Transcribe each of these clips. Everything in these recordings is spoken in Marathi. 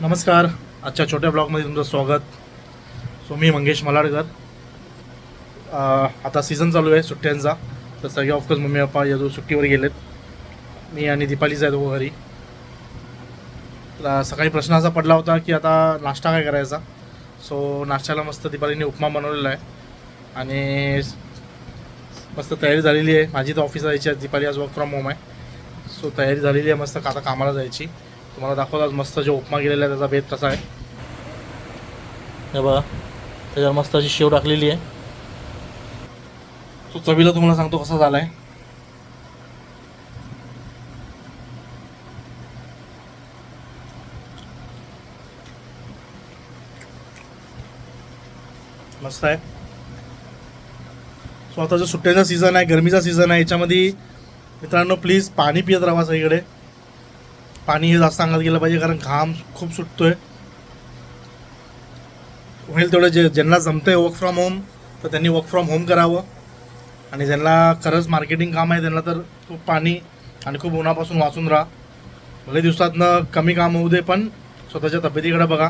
नमस्कार. आजच्या छोट्या ब्लॉगमध्ये तुमचं स्वागत. सो मी मंगेश मलाडकर. आता सीझन चालू आहे सुट्ट्यांचा. तर सगळे ऑफकोर्स मम्मी पप्पा यादू सुट्टीवर गेलेत. मी आणि दीपालीच आहे दोघं घरी. तर सकाळी प्रश्न असा पडला होता की आता नाश्ता काय करायचा? सो नाश्त्याला मस्त दीपालीने उपमा बनवलेला आहे. आणि मस्त तयारी झालेली आहे. माझी तर ऑफिस जायची आहे. दीपाली आज वर्क फ्रॉम होम आहे. सो तयारी झालेली आहे मस्त. आता कामाला जायची. तुम्हाला दाखवलाच मस्त जो उपमा केलेला आहे त्याचा बेत कसा आहे. हे बघा त्याच्यावर मस्त अशी शेव टाकलेली आहे. तो चवीला तुम्हाला सांगतो कसा झाला आहे मस्त आहे. सो आता जो सुट्ट्याचा सीझन आहे गरमीचा सीझन आहे याच्यामध्ये मित्रांनो प्लीज पाणी पियत राहा सगळीकडे. पाणी हे जास्त अंगात गेलं पाहिजे कारण घाम खूप सुटतोय. होईल तेवढं जे ज्यांना जमतंय वर्क फ्रॉम होम तर त्यांनी वर्क फ्रॉम होम करावं. आणि ज्यांना खरंच मार्केटिंग काम आहे त्यांना तर खूप पाणी आणि खूप उन्हापासून वाचून राहा. भले दिवसातनं कमी काम होऊ दे पण स्वतःच्या तब्येतीकडे बघा.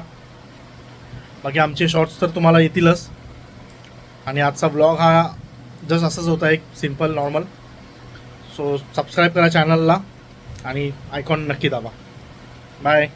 बाकी आमचे शॉर्ट्स तर तुम्हाला येतीलच. आणि आजचा ब्लॉग हा जस्ट असंच होता एक सिंपल नॉर्मल सो सबस्क्राईब करा चॅनलला आणि आयकॉन नक्की दाबा. बाय